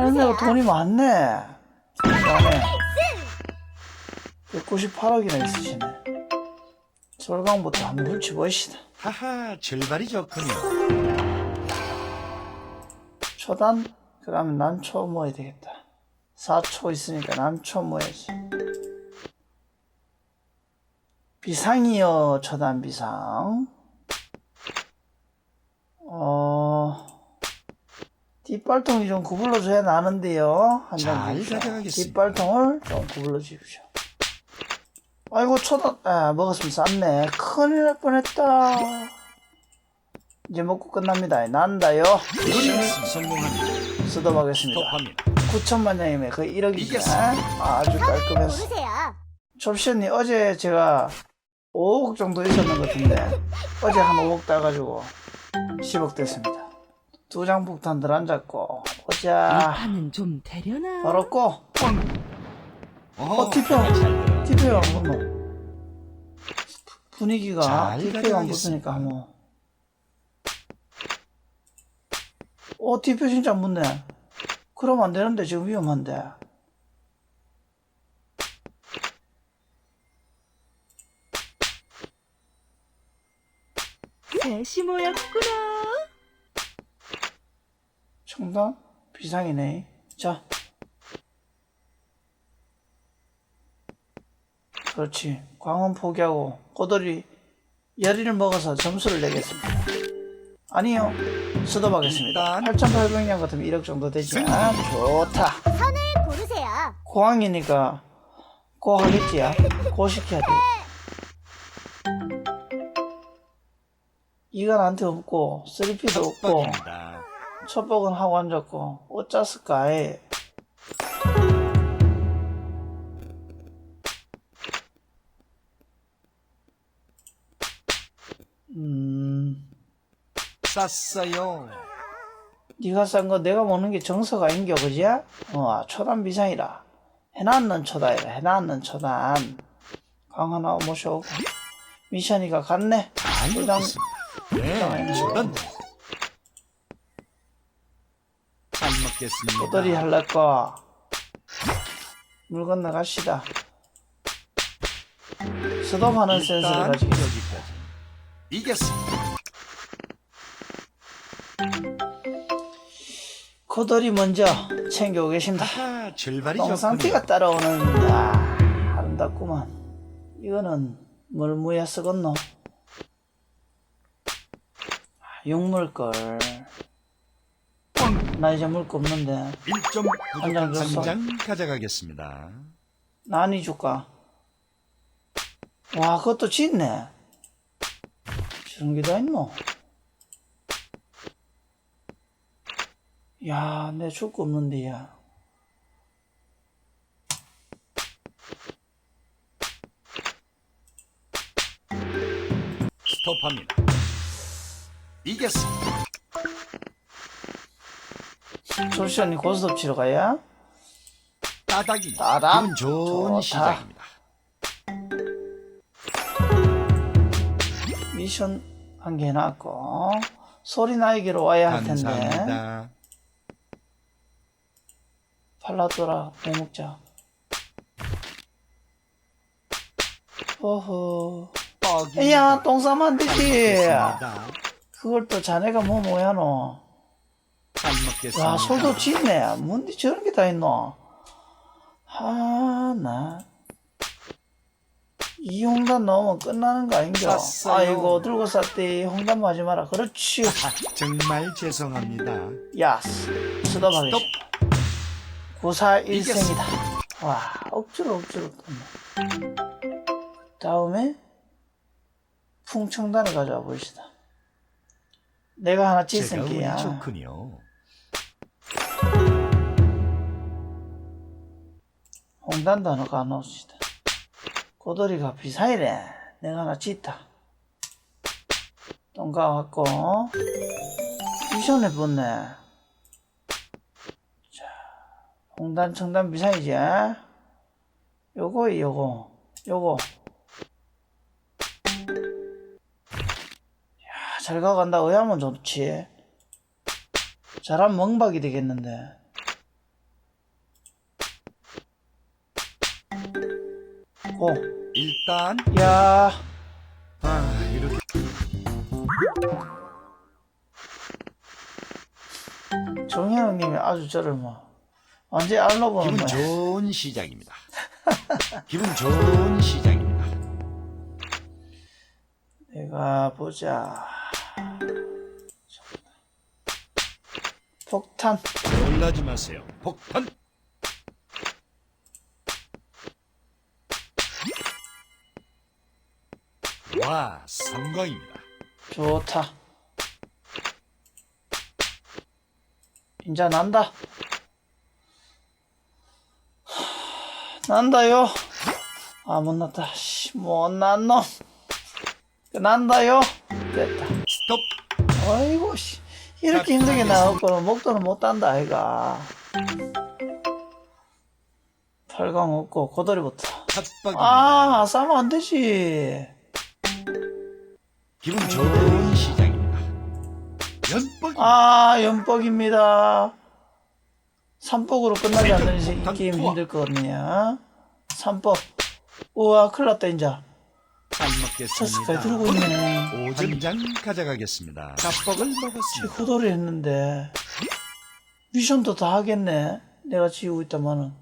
할매가 돈이 많네. 세상에. 198억이나 있으시네. 솔강부터 한번 훑어보시다. 하하, 출발이 좋군요. 초단? 그러면 난초 모아야 되겠다. 4초 있으니까 난초 모아야지. 비상이요, 초단 비상. 어, 뒷발통이 좀 구불러줘야 나는데요. 한장 잘 주십시오. 뒷발통을 좀 구불러 주십시오. 아이고, 초단, 아, 먹었으면 쌌네. 큰일 날 뻔했다. 이제 먹고 끝납니다. 난다요. 성공합니다. 스톱합니다. 9천만 장이면 거의 1억이죠. 이겼습니다. 아주 깔끔했어. 고르세요. 접시 언니 어제 제가 5억 정도 있었는 것 같은데 어제 한 5억 따가지고 10억 됐습니다. 두 장 폭탄들 앉았고 이 보자 판은 좀 되려나? 벌었고 어 티표 잘 들어. 티표가 안 붙노 분위기가 잘 티표가 안. 붙으니까 뭐 어, 티표 진짜 안 붙네. 그러면 안 되는데, 지금 위험한데. 셋이 모였구나. 청당? 비상이네. 자. 그렇지. 광원 포기하고 꼬돌이 열이를 먹어서 점수를 내겠습니다. 아니요. 수도하겠습니다. 일단 8,800년 같으면 1억 정도 되지. 아, 좋다. 선을 고르세요. 고항이니까 고 하겠지야. 고 시켜야 돼. 이건 나한테 없고, 3P도 없고, 첫복은 하고 앉았고 어쩌을까 해. 음, 쌌어요. 네가 싼 거 내가 먹는 게 정서가 아닌겨 그지? 어, 초단 비상이라 해놨는 초단이라 해놨는 초단 강 하나 모셔오고 미션이가 갔네 잘 부장 먹겠습니다. 네, 저런. 잘 먹겠습니다. 꼬돌이 할랄거 물 건너 갑시다 스톱하는 센스를 일단 가지고 여기까지. 이겼습니다. 코돌이 먼저 챙겨오겠습니다. 하하, 출발이 똥상피가 좋군요. 따라오는 아, 아름답구만. 이거는 뭘 무야 쓰겄노? 아, 육물걸. 나 이제 물 거 없는데 1점 한장 줬어. 3장 가져가겠습니다. 나니 줄까? 와 그것도 짓네. 저런 게 다 있노? 야, 내 줄 거 없는데, 야. 스톱합니다. 이겼습니다. 조시 언니 고스톱 치러 가야? 따닥이 따닥. 좋은 좋다. 시작입니다. 미션 한 개 해놨고 소리 나에게로 와야 할 텐데 감사합니다. 팔라도라 해먹자 허허 뻑이 야 똥 싸면 안 되지. 그걸 또 자네가 뭐 뭐야 너 잘 먹겠습니다. 야, 솔도 짓네. 뭔데 저런 게 다 있노? 하, 나. 이 홍단 넣으면 끝나는 거 아닌겨? 아이고, 들고 쌌대. 홍단 맞지 마라. 그렇지. 정말 죄송합니다. 야, 수답하겠습니다. 941생이다. 와, 억지로 억지로 떴네. 다음에, 풍청단을 가져와 보시다. 내가 하나 제가 짓은 운이 게야. 좋군요. 홍단도 하나 가놓읍시다. 고돌이가 비사이래. 내가 하나 짓다. 똥 가갖고, 미션을 붙네. 자, 홍단, 청단 비사이지? 요거, 요거, 요거. 야, 잘 가간다. 의하면 좋지. 잘한 멍박이 되겠는데. 오. 일단 야. 아 이렇게 정현우님이 아주 저를 뭐 언제 알로 보는 기분 거야. 좋은 시작입니다. 기분 좋은 시작입니다. 내가 보자. 폭탄. 놀라지 마세요. 폭탄. 와 성광입니다. 좋다. 인자 난다. 하, 난다요. 아, 못 났다. 씨, 못 난 놈. 난다요. 됐다. 스톱. 아이고, 씨. 이렇게 힘들게 나왔고, 목도는 못 단다, 아이가. 8강 없고. 핫박입니다. 아, 싸면 안 되지. 기분 좋은 시작입니다. 연뻑. 아, 연뻑입니다. 삼뻑으로 끝나지 않는 이 게임 힘들 거거든요. 삼뻑. 우와, 큰일 났다, 인자. 잘 먹겠습니다. 들고 있네. 오전장 가져가겠습니다. 닭뻑을 먹었습니다. 고도를 했는데. 미션도 다 하겠네. 내가 지우고 있다마는.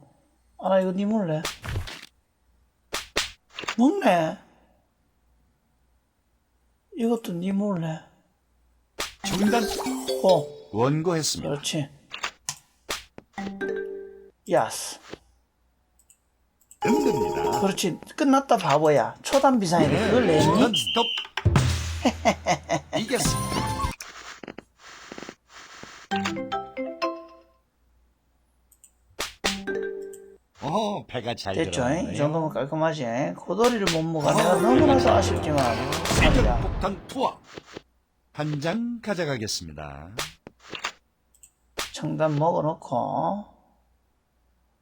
아, 나 이거 니 몰래. 먹네. 이것도 니 몰래. 중단. 어, 원고했습니다. 그렇지. 야스. 끝냅니다. 그렇지. 끝났다, 바보야. 초단 비상이네. 그걸 중단 내니? 스톱. 이겼습니다. 어, 배가 잘 됐죠? 들어가네요. 이 정도면 깔끔하지? 고도리를 못 먹어. 내가 너무나도 아쉽지만. 자, 폭탄 투하. 한 장 가져가겠습니다. 청단 먹어놓고.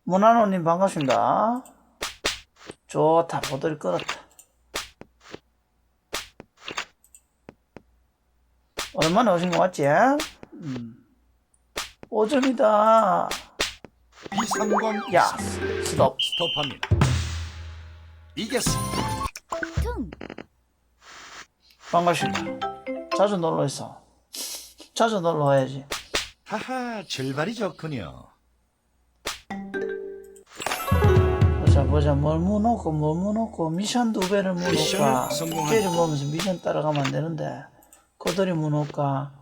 문한호님 반갑습니다. 좋다. 고도리 끌었다. 얼마나 오신 거 맞지? 음. 5점이다. 비상광 야. 스톱. 스톱합니다. 이겼습니다. 반갑습니다. 자주 놀러 있어. 자주 놀러 와야지. 하하, 출발이 좋군요. 보자 보자. 뭘 무놓고 뭘 무놓고. 미션 두 배를 성공한- 숙제를 먹으면서 미션 따라가면 안 되는데. 거들이 무놓을까?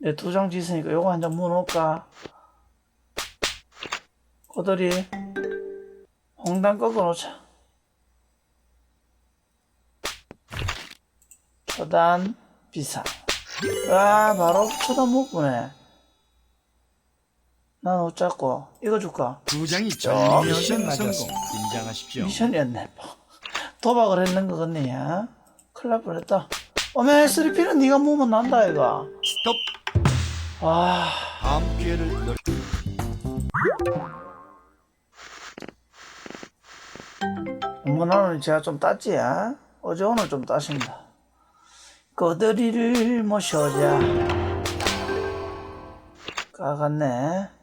내 두장 짓으니까 요거 한 장 무놓을까? 거들이 홍단 꺾어놓자. 초단 비상. 아 바로 초단 못 보네 난 어쩌고 이거 줄까 두 장이 야, 전면 미션 성공. 긴장하십시오. 미션이었네. 뭐. 도박을 했는 거 같네, 야. 큰일 날 뻔했다. 어메, 3P는 네가 모으면 난다, 이거. 스톱. 아, 다음 기회를 노... 문화는 제가 좀 땄지, 야. 어제 오늘 좀 따십니다. 거들이를 모셔자. 까갔네.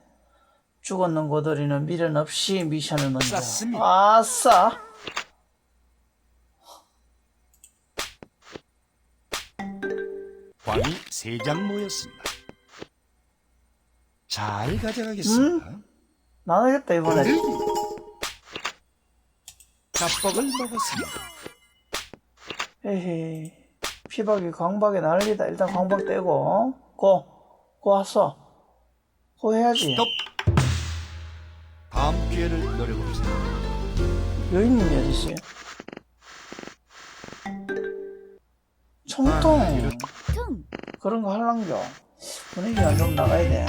죽었는 고들이는 미련 없이 미션을 먼저. 아싸. 광이 세 장 모였습니다. 잘 가져가겠습니다. 나가겠다, 이번에. 닭뻑을 먹었습니다. 에헤이 피박이 광박에 난리다 일단 광박 떼고 고! 고 왔어 고 해야지 스톱. 기회를 노려봅시다. 여인님이 어딨어요? 청통 아, 이런- 그런 거 할랑겨 분위기가 좀 나가야 돼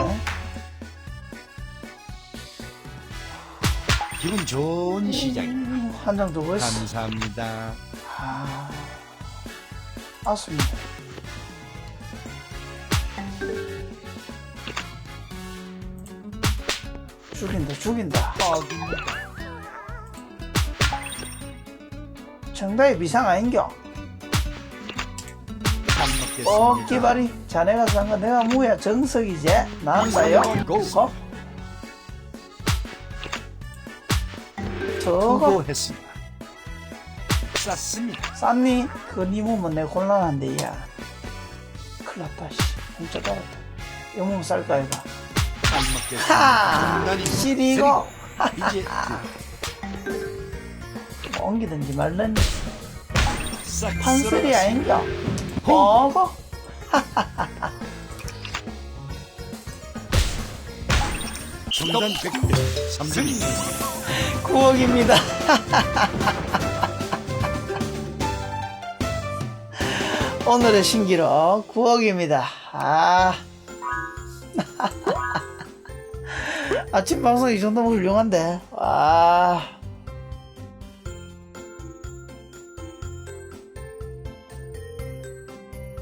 기분 좋은 시작입니다. 한장 두고 있어 감사합니다. 아, 아습니다 죽인다 죽인다. 정답이 비상 아닌겨. 어, 기발이 자네가 산 거 내가 뭐야 정석이지? 나온다요? 고. 고? 저거. 쌌습니다. 쌌니? 그거 니 몸은 내 곤란한데 야 큰일 났다 씨 진짜 떨었다 영웅 쌀까 이거. 하! 시리고. 이제 뭐 옮기든지 말든지. 싹 판소리. 아닌겨? 어거 중단 백대 3승 9억입니다. 오늘의 신기록 9억입니다. 아 아침 방송 이 정도면 훌륭한데. 와